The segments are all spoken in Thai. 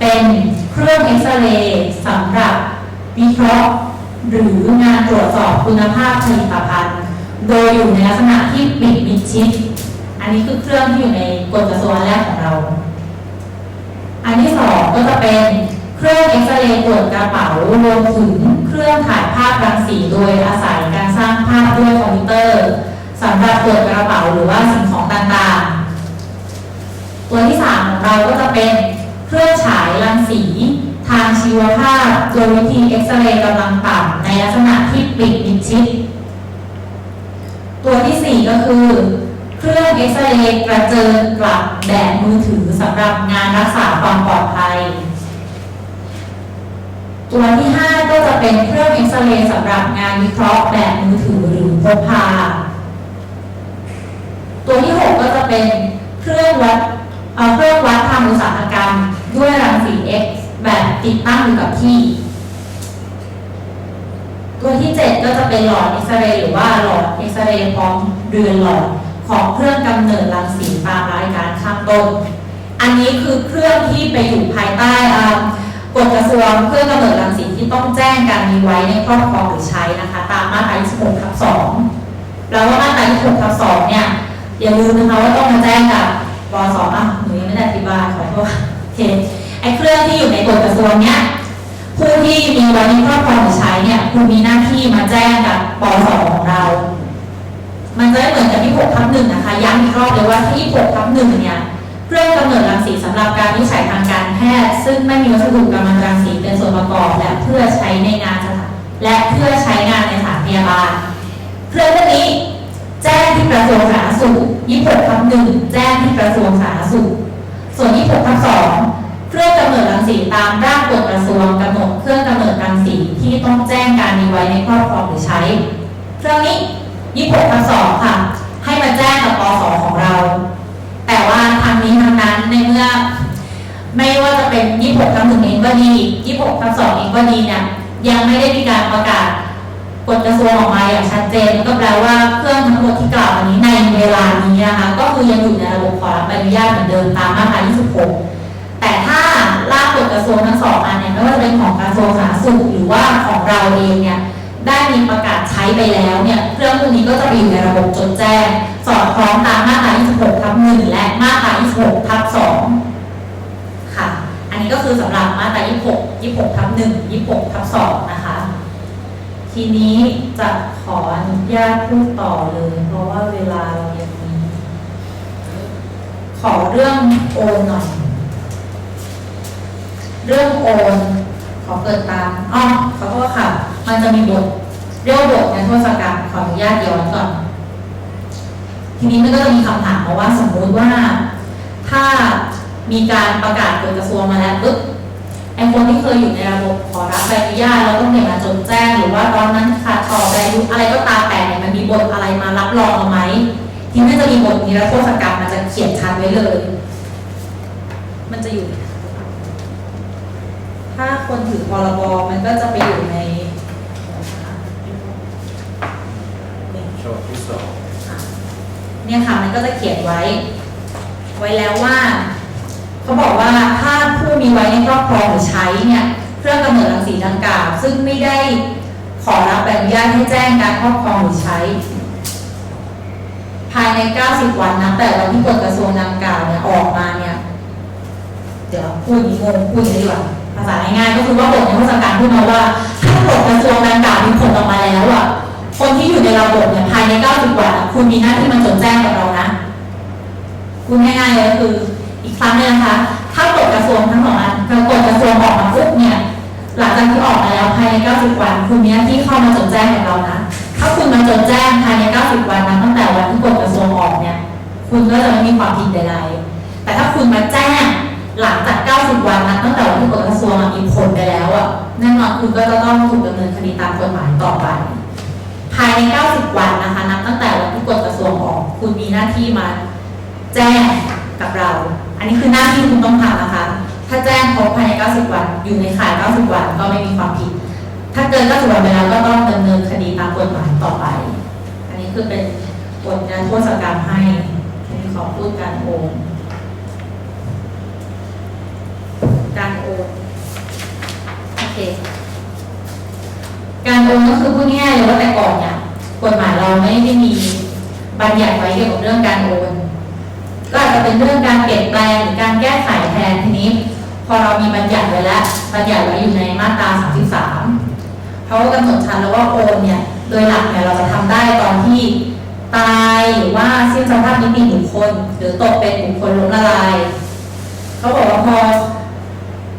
เป็นเครื่องเอ็กซเรย์สำหรับวิเคราะห์หรืองานตรวจสอบคุณภาพผลิตภัณฑ์ โดยอยู่ในลักษณะที่ปิดมิดชิด อันนี้คือเครื่องที่อยู่ในกฎกระทรวงแรกของเรา อันที่สองก็จะเป็นเครื่องเอ็กซเรย์ตรวจกระเป๋ารวมถึงเครื่องถ่ายภาพรังสีโดยอาศัยการสร้างภาพด้วยคอมพิวเตอร์สำหรับตรวจกระเป๋าหรือว่าสิ่งของต่างๆ ตัวที่สามของเราก็จะเป็น เครื่องฉายรังสี ทางชีวภาพโดยวิธีเอ็กซเรย์กำลังต่ำในลักษณะที่ปิดมิดชิด ตัวที่สี่ก็คือ เครื่องเอ็กซเรย์กระเจิงกลับแบบมือถือสำหรับงานรักษาความปลอดภัย ตัวที่ 5 ก็จะเป็นเครื่องเอ็กซเรย์สำหรับงานวิเคราะห์แบบมือถือหรือพกพา ตัวที่ 6 ก็จะเป็นเครื่องวัดเอาเครื่องวัดทางอุตสาหกรรม ด้วยรังสี X แบบติดตั้งอยู่กับที่ ตัวที่ 7 ก็จะเป็นหลอดเอ็กซเรย์หรือว่าหลอดเอ็กซเรย์พร้อมเรือนหลอดของเครื่องกำเนิดรังสีตามรายการข้างต้น อันนี้คือเครื่องที่ไปอยู่ภายใต้กฎกระทรวงเครื่องกำเนิดรังสีที่ต้องแจ้งการมีไว้ในครอบครองหรือใช้นะคะ ตามมาตรา26ทับ2แล้วว่ามาตรา26ทับ2เนี่ยอย่าลืมนะคะว่าต้องมาแจ้งกับปสอะหนูยังไม่ได้อธิบายขอโทษ โอเคไอ้เครื่องที่อยู่ในกฎกระทรวงเนี่ยผู้ที่มีไว้ในครอบครองหรือใช้เนี่ยคุณมีหน้าที่มาแจ้งกับปสของเรา มันจะไม่เหมือนกับที่6ทับหนึ่งนะคะย้ำอีกรอบเลยว่าที่6ทับหนึ่งเนี่ยเครื่องกำเนิดรังสีสำหรับการวิจัยทางการแพทย์ ซึ่งไม่มีวัสดุกำมมันรังสีเป็นส่วนประกอบและเพื่อใช้ในงานสถานและเพื่อใช้งานในสถานพยาบาล เครื่องพวกนี้ แจ้งที่กระทรวงสาธารณสุข26ทับหนึ่งแจ้งที่กระทรวงสาธารณสุข ส่วน26ทับสองเครื่องกำเนิดรังสีตามร่างกฎกระทรวงกำหนดเครื่องกำเนิดรังสีที่ต้องแจ้งการมีไว้ในครอบครองหรือใช้ เครื่องนี้26ทับสองค่ะ ให้มาแจ้งกับปสของเรา แต่ว่าทางนี้ทางนั้นในเมื่อ ไม่ว่าจะเป็น26ทับหนึ่งเองก็ดี26ทับสองเองก็ดีเนี่ยยังไม่ได้มีการประกาศ กฎกระทรวงออกมาอย่างชัดเจนก็แปลว่าเครื่องทั้งหมดที่กล่าวมานี้ในเวลานี้นะคะก็คือยังอยู่ในระบบขอรับใบอนุญาตเหมือนเดิมตามมาตรา 26 แต่ถ้าร่างกฎกระทรวงทั้งสองอันเนี่ยไม่ว่าจะเป็นของกระทรวงสาธารณสุขหรือว่าของเราเองเนี่ยได้มีประกาศใช้ไปแล้วเนี่ยเครื่องพวกนี้ก็จะไปอยู่ในระบบจดแจ้ง สอดคล้องตามมาตรา 26 ทับ 1 และมาตรา 26 ทับ 2 ค่ะ อันนี้ก็คือสำหรับมาตรา 26 26 ทับ 1 26 ทับ 2 ทีนี้จะขออนุญาตพูดต่อเลย เพราะว่าเวลาเรายังมีขอเรื่องโอนหน่อย เรื่องโอน ขอเปิดตามอ๋อขอโทษค่ะ มันจะมีบทเรียกว่าบทในโทษกรรมขออนุญาตย้อนก่อน ทีนี้มันก็จะมีคำถามมาว่าสมมุติว่า ถ้ามีการประกาศกฎกระทรวงมาแล้วปุ๊บ ไอ้คนที่เคยอยู่ในระบบขอรับใบอนุญาตแล้วต้องเห็นมาจดแจ้งหรือว่าตอนนั้นขาดต่อใบอายุอะไรก็ตามแต่เนี่ยมันมีบทอะไรมารับรองเอาไหมทีนี้จะมีบทนิรโทษกรรมมันจะเขียนชัดไว้เลย มันจะอยู่ ถ้าคนถือพรบมันก็จะไปอยู่ในฉบับที่สองเนี่ยค่ะมันก็จะเขียนไว้ ไว้แล้วว่า เขาบอกว่าถ้าผู้มีไว้ในครอบครองหรือใช้เนี่ยเครื่องกำเนิดรังสีดังกล่าว ซึ่งไม่ได้ขอรับใบอนุญาตให้แจ้งการครอบครองหรือใช้ ภายใน 90 วันนับแต่วันที่กฎกระทรวงดังกล่าวเนี่ยออกมาเนี่ยเดี๋ยวพูดงงพูดดีกว่าภาษาง่ายๆก็คือว่าบทในเทศกาลพูดมาว่าถ้ากฎกระทรวงดังกล่าวมีผลออกมาแล้วอะคนที่อยู่ในระบบเนี่ยภายใน 90 วันคุณมีหน้าที่มาจดแจ้งกับเรานะ คุณง่ายๆเลยคือ อีกครั้งนึงนะคะ ถ้ากฎกระทรวงทั้งสองอันกฎกระทรวงออกมาปุ๊บเนี่ย หลังจากที่ออกมาแล้วภายใน 90 วัน คุณมีหน้าที่เข้ามาจดแจ้งกับเรานะ ถ้าคุณมาจดแจ้งภายใน 90 วันนั้นตั้งแต่วันที่กฎกระทรวงออกเนี่ย คุณก็จะไม่มีความผิดใดๆ แต่ถ้าคุณมาแจ้งหลังจาก 90 วันนั้นตั้งแต่วันที่กฎกระทรวงมีผลไปแล้วอะแน่นอนคุณก็จะต้องถูกดำเนินคดีตามกฎหมายต่อไปภายใน 90 วันนะคะ นับตั้งแต่วันที่กฎกระทรวงออก คุณมีหน้าที่มาแจ้งกับเรา นนี้คือหน้าที่คุณต้องทำนะคะ ถ้าแจ้งครบภายใน 90 วัน อยู่ในข่าย 90 วันก็ไม่มีความผิด ถ้าเกิน 90 วันไปแล้วก็ต้องดำเนินคดีตามกฎหมายต่อไป อันนี้คือเป็นกฎการโทษกรรมให้ทีนี้ขอพูดการโอนการโอนโอเค การโอนก็คือพูดง่ายๆเลยว่าแต่ก่อนเนี่ยกฎหมายเราไม่ได้มีบัญญัติไว้เกี่ยวกับเรื่องการโอน ก็อาจจะเป็นเรื่องการเปลี่ยนแปลงหรือการแก้ไขแทนทีนี้ พอเรามีบัญญัติไว้แล้วบัญญัติไว้อยู่ในมาตรา 33เขาก็กำหนดชัดแล้วว่าโอนเนี่ยโดยหลักเนี่ยเราจะทำได้ตอนที่ตายหรือว่าสิ้นสภาพนิติบุคคล หรือตกเป็นบุคคลล้มละลายเขาบอกว่าพอ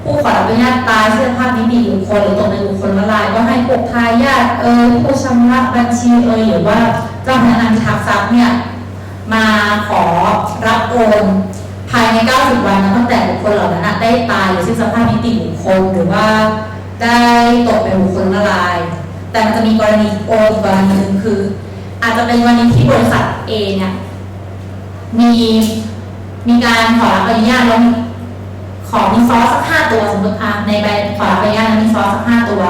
ผู้ขอรับอนุญาตตายสิ้นสภาพนิติบุคคลหรือตกเป็นบุคคลละลาย ก็ให้พวกทายาทเอ่ยผู้ชำระบัญชีเอ่ยหรือว่าเจ้าพนักงานทักทรัพย์เนี่ย มาขอรับโอนภายใน 90 วันนะตั้งแต่บุคคลเหล่านั้นนะได้ตายหรือสิ้นสภาพนิติบุคคลหรือว่าได้ตกเป็นบุคคลละลาย แต่มันจะมีกรณีโอนอีกรณีหนึ่งคือ อาจจะเป็นวันนี้ที่บริษัท A เนี่ยมีมีการขอรับอนุญาตแล้วขอมีซอสสักห้าตัวสมมติอะในใบขอรับอนุญาตนั้นมีซอสสักห้าตัว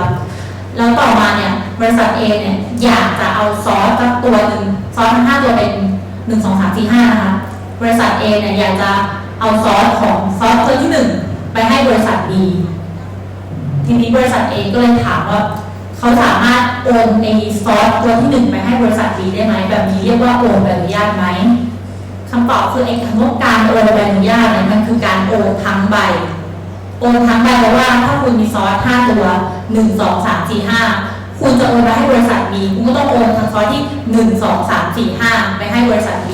แล้วต่อมาเนี่ยบริษัท A เนี่ยอยากจะเอาซอสสักตัวหนึ่งซอสทั้งห้าตัวเป็น หนึ่งสองสามสี่ห้านะคะ บริษัท A เนี่ยอยากจะเอาซอสของซอสตัวที่หนึ่งไปให้บริษัท B ทีนี้บริษัท A ก็เลยถามว่า เขาสามารถโอนในซอสตัวที่หนึ่งไปให้บริษัท B ได้ไหมแบบนี้เรียกว่าโอนใบอนุญาตไหมคำตอบคือไอ้คำว่าการโอนใบอนุญาตเนี่ยมันคือการโอนทั้งใบ โอนทั้งใบแปลว่าถ้าคุณมีซอสห้าตัวหนึ่งสองสามสี่ห้า คุณจะโอนไปให้บริษัท B คุณก็ต้องโอนทั้งซอสที่หนึ่งสองสามสี่ห้าไปให้บริษัท B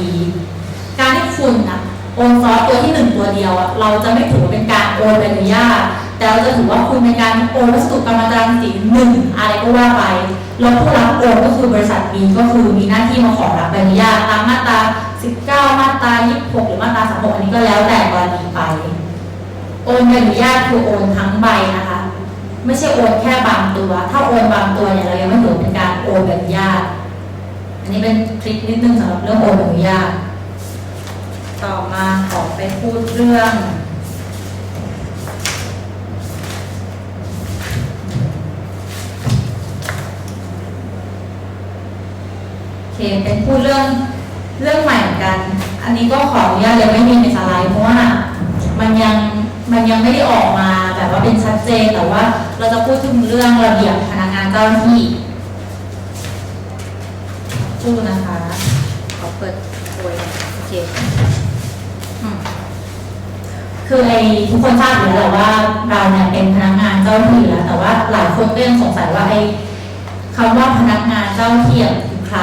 การที่คุณนะโอนซอสตัวที่หนึ่งตัวเดียวอะเราจะไม่ถือว่าเป็นการโอนใบอนุญาตแต่เราจะถือว่าคุณเป็นการโอนวัสดุกรรมตรังสีหนึ่งอะไรก็ว่าไปแล้วผู้รับโอนก็คือบริษัท B ก็คือมีหน้าที่มาขอรับใบอนุญาตตามมาตรา 19 มาตรา 26 หรือมาตรา 36 อันนี้ก็แล้วแต่กรณีไป โอนใบอนุญาตคือโอนทั้งใบนะคะ ไม่ใช่โอนแค่บางตัว ถ้าโอนบางตัวเนี่ยเรายังไม่ถือเป็นการโอนใบอนุญาตอันนี้เป็นทริคนิดนึงสำหรับเรื่องโอนใบอนุญาตต่อมาขอไปพูดเรื่องเคเป็นพูดเรื่องเรื่องใหม่เหมือนกัน อันนี้ก็ขออนุญาตยังไม่มีในสไลด์เพราะว่ามันยังมันยังไม่ได้ออกมาแบบว่าเป็นชัดเจนแต่ว่า เราจะพูดถึงเรื่องระเบียบพนักงานเจ้าหน้าที่พูดนะคะขอเปิดโวยโอเคคือไอ้ทุกคนทราบอยู่แล้วว่าเราเนี่ยเป็นพนักงานเจ้าหน้าที่แล้ว แต่ว่าหลายคนก็ยังสงสัยว่าไอ้คำว่าพนักงานเจ้าหน้าที่อะคือใคร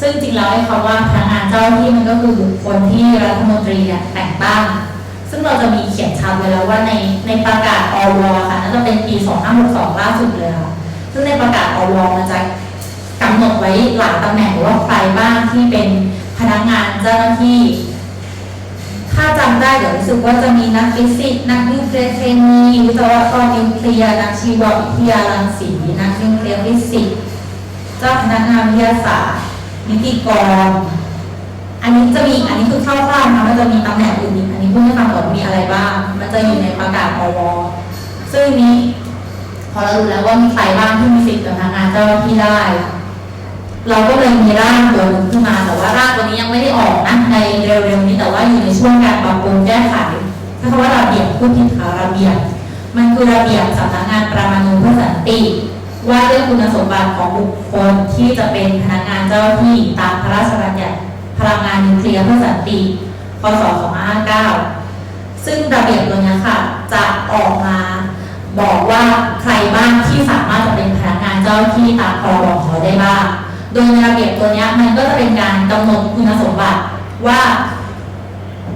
ซึ่งจริงแล้วไอ้คำว่าพนักงานเจ้าหน้าที่มันก็คือคคลที่รัฐมนตรีเนี่ยแต่งตั้ง ซึ่งเราจะมีเขียนชัดไว้แล้วว่าในในประกาศอวค่ะน่าจะเป็นปี 2562 ล่าสุดเลยค่ะ ซึ่งในประกาศอวมันจะกำหนดไว้หลายตำแหน่งว่าใครบ้างที่เป็นพนักงานเจ้าหน้าที่ ถ้าจำได้เดี๋ยวรู้สึกว่าจะมีนักฟิสิกส์นักนิวเคลียร์เคมีวิศวกรนิวเคลียร์นักชีววิทยารังสีนักนิวเคลียร์ฟิสิกส์เจ้าพนักงานวิทยาศาสตร์นิติกร อันนี้จะมีอันนี้คือคร่าวๆนะมันจะมีตำแหน่ง ดมีอะไรบ้าง มันจะอยู่ในประกาศอวซึ่งนี้ พอเรารู้แล้วว่ามีใครบ้างที่มีสิทธิ์กับพนักงานเจ้าหน้าที่ได้ เราก็เลยมีร่างตัวหนึงขึ้นมา แต่ว่าร่างตัวนี้ยังไม่ได้ออกนะในเร็วๆนี้แต่ว่าอยู่ในช่วงการปรับปรุงแก้ไขถ้าคำว่าระเบียบพูดผิดค่ะระเบียบ มันคือระเบียบสำนักงานประมาณนูเพื่อสันติว่าด้วยคุณสมบัติของบุคคลที่จะเป็นพนักงานเจ้าหน้าที่ตามพระราชบัญญัติพลังงานนิวเคลียร์เพื่อสันติ พศ 2559 ซึ่งระเบียบตัวนี้ค่ะ จะออกมาบอกว่าใครบ้างที่สามารถจะเป็นพนักงานเจ้าที่ตามพรบขอได้บ้าง โดยในระเบียบตัวนี้มันก็จะเป็นการกำหนดคุณสมบัติว่า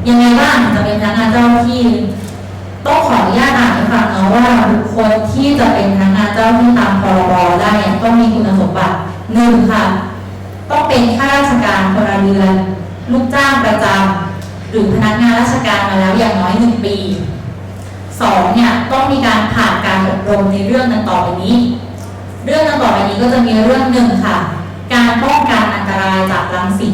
ยังไงบ้างจะเป็นพนักงานเจ้าที่ต้องขออนุญาตอ่านให้ฟังนะว่าบุคคลที่จะเป็นพนักงานเจ้าที่ตามพรบได้เนี่ยต้องมีคุณสมบัติหนึ่งค่ะ ต้องเป็นข้าราชการพลเรือน ลูกจ้างประจำ หรือพนักงานราชการมาแล้วอย่างน้อยหนึ่งปีสองเนี่ยต้องมีการผ่านการอบรมในเรื่องดังต่อไปนี้ เรื่องดังต่อไปนี้ก็จะมีเรื่องหนึ่งค่ะ การป้องกันอันตรายจากรังสี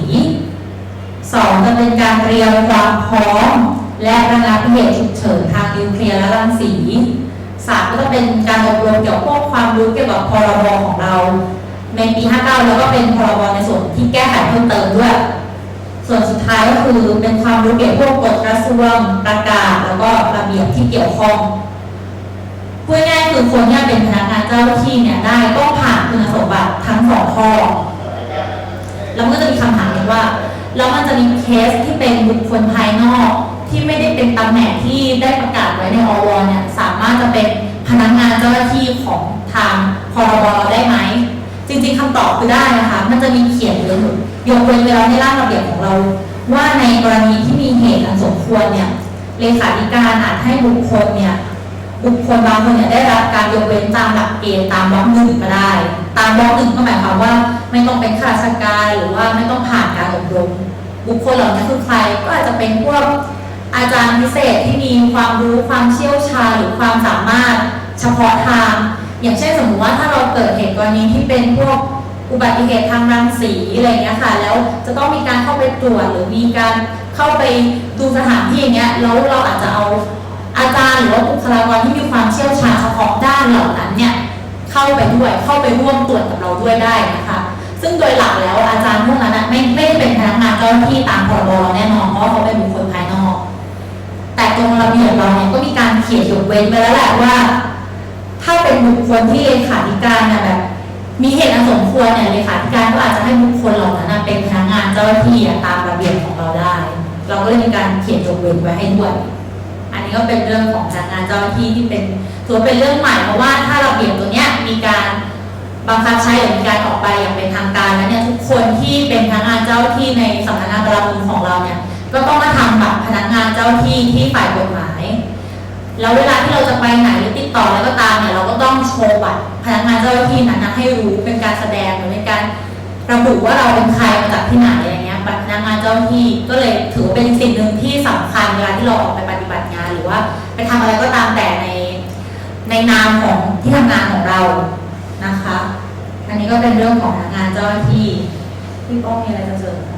สองจะเป็นการเตรียมความพร้อม และระงับเหตุฉุกเฉินทางนิวเคลียร์และรังสีสามก็จะเป็นการอบรมเกี่ยวกับความรู้เกี่ยวกับพรบของเรา ในปี 59 แล้วก็เป็นพรบในส่วนที่แก้ไขเพิ่มเติมด้วย ส่วนสุดท้ายก็คือเป็นความรู้เกี่ยวกับวกฎกระทรวงประกาศแล้วก็ระเบียบที่เกี่ยวข้องพูดง่ายๆคือคนที่เป็นพนักงานเจ้าหน้าที่เนี่ยได้ต้องผ่านคุณสมบัติทั้งสองข้อแล้วก็จะมีคำถามอีกว่าแล้วมันจะมีเคสที่เป็นบุคคลภายนอกที่ไม่ได้เป็นตำแหน่งที่ได้ประกาศไว้ในอวเนี่ยสามารถจะเป็นพนักงานเจ้าหน้าที่ของทางพรบได้ไหม จริงๆคำตอบคือได้นะคะ มันจะมีเขียนอยู่ยกเว้นไว้แล้วในร่างระเบียบของเรา ว่าในกรณีที่มีเหตุอันสมควรเนี่ยเลขาธิการอาจให้บุคคลเนี่ยบุคคลบางคนเนี่ยได้รับการยกเว้นตามหลักเกณฑ์ตามบล็อกหนึ่งก็ได้ ตามบล็อกหนึ่งก็หมายความว่าไม่ต้องเป็นข้าราชการหรือว่าไม่ต้องผ่านการอบรมบุคคลเหล่านี้คือใครก็อาจจะเป็นพวกอาจารย์พิเศษที่มีความรู้ความเชี่ยวชาญหรือความสามารถเฉพาะทาง อย่างเช่นสมมติว่าถ้าเราเกิดเหตุกรณีที่เป็นพวกอุบัติเหตุทางรังสีอะไรเงี้ยค่ะแล้วจะต้องมีการเข้าไปตรวจหรือมีการเข้าไปดูสถานที่อย่างเงี้ยแล้วเราอาจจะเอาอาจารย์หรือว่าบุคลากรที่มีความเชี่ยวชาญเฉพาะด้านเหล่านั้นเนี่ยเข้าไปด้วยเข้าไปร่วมตรวจกับเราด้วยได้นะคะ ซึ่งโดยหลักแล้วอาจารย์พวกนั้นนะไม่ไม่ได้เป็นพนักงานเจ้าหน้าที่ตามพรบแน่นอนเพราะเขาเป็นบุคคลภายนอก แต่ตรงระเบียบเราเนี่ยก็มีการเขียนยกเว้นไว้แล้วแหละว่า เป็นบุคคลที่เลขาธิการเนะแบบมีเหตุอันสมควรเนี่ยเลขาธิการก็อาจจะให้บุคคลเหล่านั้นเป็นพนักงานเจ้าหน้าที่ตามระเบียบของเราได้ เราก็เลยมีการเขียนยกเว้นไว้ให้ด้วย อันนี้ก็เป็นเรื่องของพนักงานเจ้าหน้าที่ที่เป็นถือว่าเป็นเรื่องใหม่เพราะว่าถ้าระเบียบตัวเนี้ยมีการบังคับใช้หรือมีการออกไปอย่างเป็นทางการแล้วเนี่ยทุกคนที่เป็นพนักงานเจ้าหน้าที่ในสำนักงานประมุขของเราเนี่ยก็ต้องมาทำบัตรพนักงานเจ้าหน้าที่ที่ฝ่ายกฎหมาย แล้วเวลาที่เราจะไปไหนหรือติดต่ออะไรก็ตามเนี่ยเราก็ต้องโชว์บัตรพนักงานเจ้าหน้าที่นั้นนะให้รู้เป็นการแสดงหรือเป็นการระบุว่าเราเป็นใครมาจากที่ไหนอะไรเงี้ยบัตรพนักงานเจ้าหน้าที่ก็เลยถือว่าเป็นสิ่งหนึ่งที่สำคัญเวลาที่เราออกไปปฏิบัติงาน หรือว่าไปทำอะไรก็ตามแต่ในในนามของที่ทำงานของเรานะคะ อันนี้ก็เป็นเรื่องของพนักงานเจ้าหน้าที่พี่ป้องมีอะไรจะเสริมไหม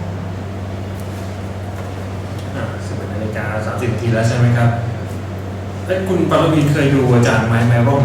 สิบนาฬิกาสามสิบนาทีแล้วใช่ไหมครับ เอ้ยคุณปรวินเคยดูอาจารย์ไม้แมวบ้างไหม